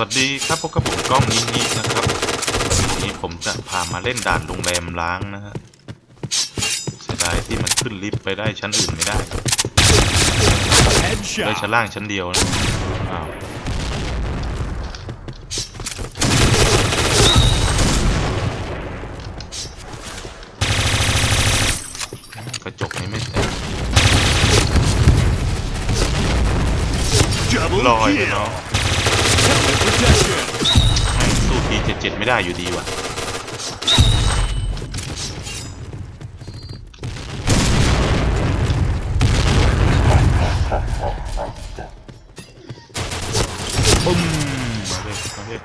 วัสดีครับพบกับผมกล้องนินินะครับวันนี้ผมจะพามาเล่นด่านโรงแรมล้างนะฮะเสียดายที่มันขึ้นลิฟต์ไปได้ชั้นอื่นไม่ได้ได้ชั้น Headshot. ล่างชั้นเดียวนะอ้าวกระจกนี้ไม่แตก Double ลอยไป kill. เนาะ Helmet protection. แม่งสู้ทีเจ็ดเจ็ด ไม่ได้อยู่ดีว่ะปุ้มมาเลยมาเลย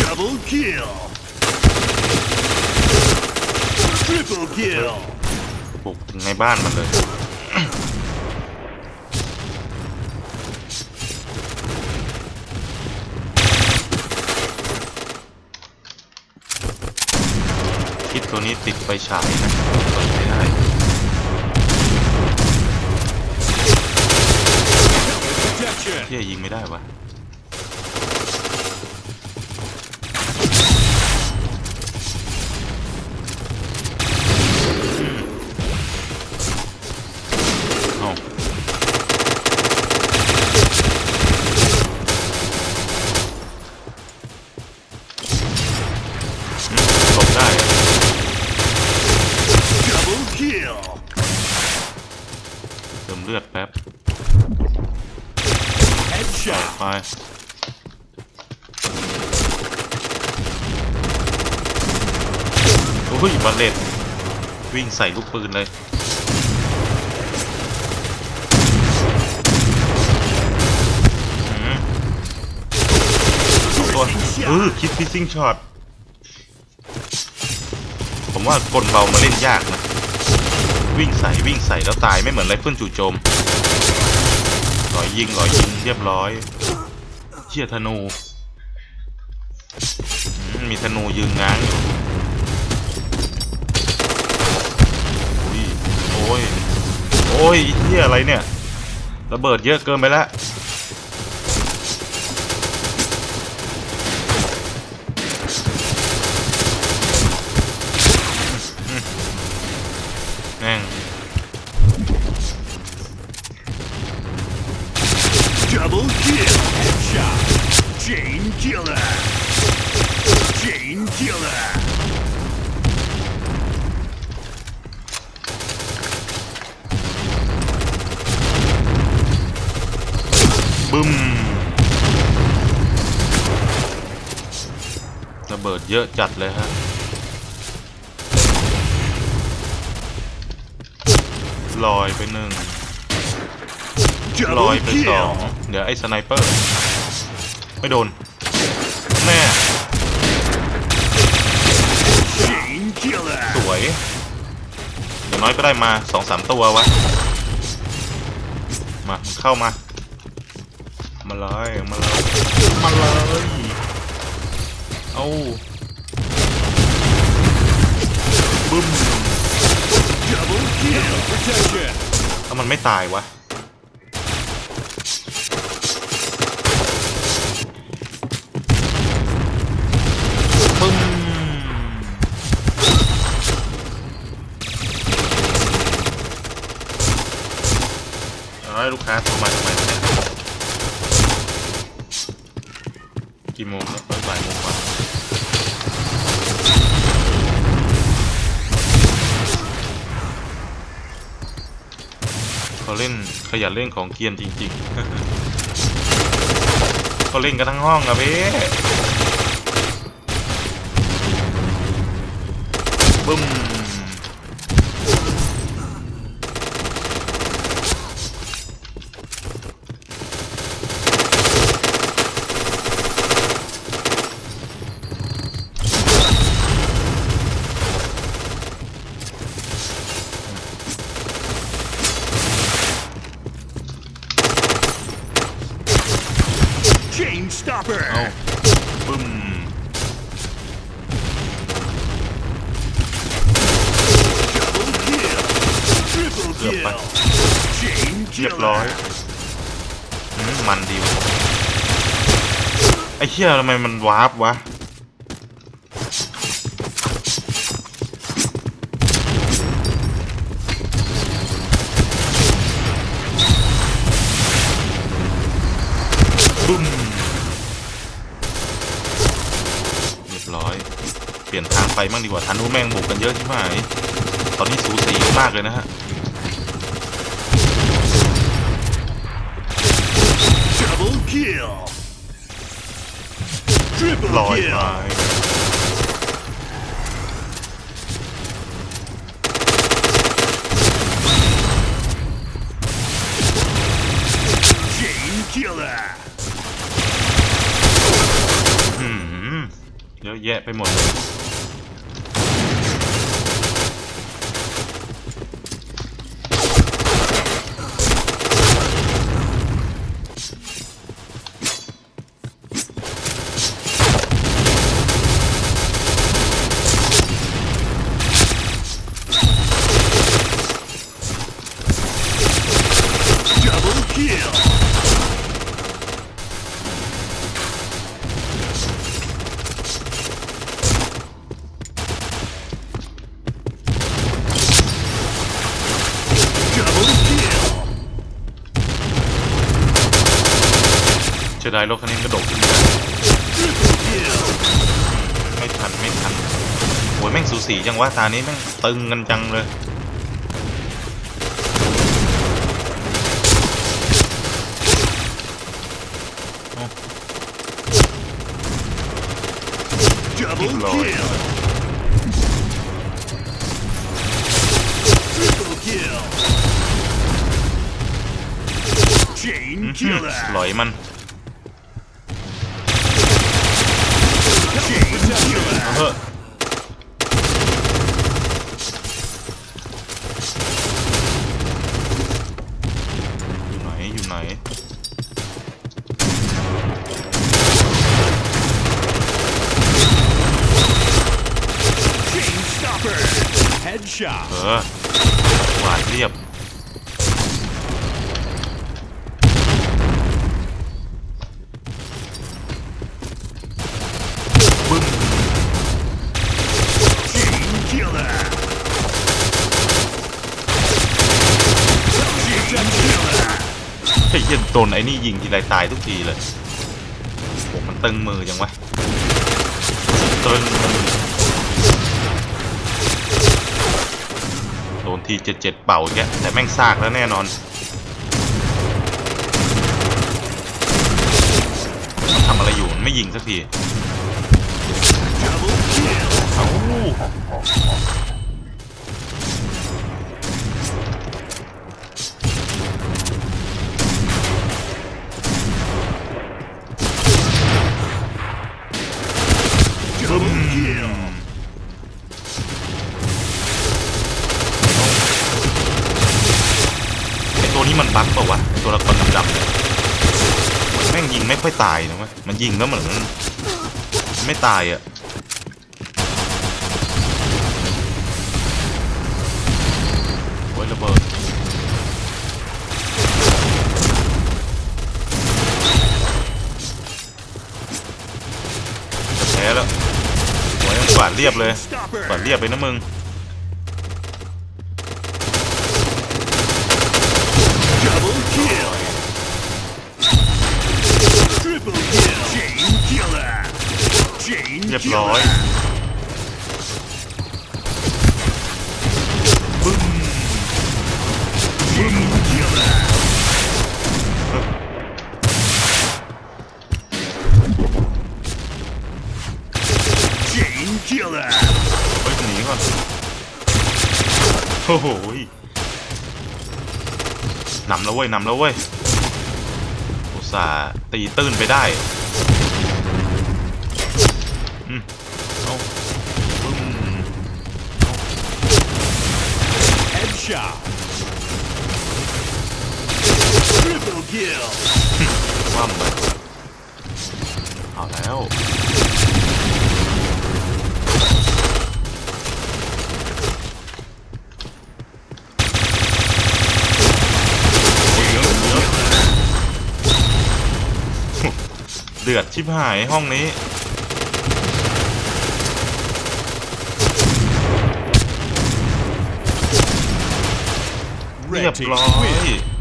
Double kill. Triple kill. บุกถึงในบ้านมันเลย คิดตัวนี้ติดไฟฉายนะเปิดไม่ได้ Protection. เที่ยยิงไม่ได้วะเอ้าอืมหลบได้อะ Double kill. เติมเลือดแป๊บ Headshot. ไป โอ้ยบัลเลตวิ่งใส่ลูกปืนเลยอืมสองตัวเออคิดฟิซซิ่งช็อตผมว่ากลเบามาเล่นยากนะ วิ่งใส่วิ่งใส่แล้วตายไม่เหมือนไรเฟิลจู่โจมรอยยิงรอยยิงเรียบร้อยเชี่ยธนูมีธนูยืนง้างอยู่ อ้ย โอ้ยเฮียอะไรเนี่ย ระเบิดเยอะเกินไปแล้ว เบิดเยอะจัดเลยฮะลอยไปหนึ่งลอย Double ไปสอง kill. เดี๋ยวไอ้สไนเปอร์ ไม่โดน แน่ Chain killer. สวยอย่างน้อยก็ได้มาสองสามตัววะ มาเข้ามา มาเลย มาเลย มาเลย เอา บึ้ม Double kill. Protection. ถ้ามันไม่ตายวะ ปึ้ม เอาให้ลูกค้าโทรมาทำไมวะเนี่ยกี่โมงแล้วบ่ายโมงกว่า เขาเล่นขยันเล่นของเกียนจริงๆเขาเล่นกันทั้งห้องอะเบ้บึ้ม Chain Stopper เอาปึ้มเกือบไปเรียบร้อยมันดีวะไอ้เหี้ยทำไมมันวาร์ปวะ ลี่ยนทางไปบ้างดีกว่าทันรู้แม่งบุกกันเยอะใช่ไหมตอนนี้สูสีมากเลยนะฮะ Double kill. Triple ลอยไป kill. Chain killer. หืมเยอะแยะไปหมดเลย Double kill. Double kill. เสียดายรถคันนี้กระโดดขึ้นมา Triple kill. ไม่ทันไม่ทันโอ้ยแม่งสูสีจังวะตานี้แม่งตึงกันจังเลย Double Lord. kill. Triple kill. Chain อื้อหือ killer. หลอยมัน เอาเถอะอยู่ไหน อยู่ไหน Chain stopper. Headshot. เออหวานเรียบ อ้เหี้ย็นโดนไอ้นี่ยิงทีไรตายทุกทีเลยโหมันตึงมือจังวะตึงโดนทีเจ็ดเจ็ดเป่าแกแล้วแต่แม่งซากแล้วแน่นอนทำอะไรอยู่ไม่ยิงสักที Double kill. เอ้าบึ้ Double ม kill. ไอตัวนี้มันบั๊กเปล่าวะไอ้ตัวละครดำๆเนี่ยแม่งยิงไม่ค่อยตายนะเว้ยมันยิงแล้วเหมือนไม่ตายอะ เรียบเลย Stopper. กวาดเรียบเลยนะมึง Double kill. Triple kill. Chain killer. Chain เรียบร้อย killer. เฮ้ยหนีก่อนโอ้โหยนำแล้วเว้ยนำแล้วเว้ยอุตส่าห์ตีตื้นไปได้อืมเอาบึ้ม Headshot. Triple kill. คว่ำไปเอาแล้ว Double เดือดชิบหายห้องนี้ เรียบร้อย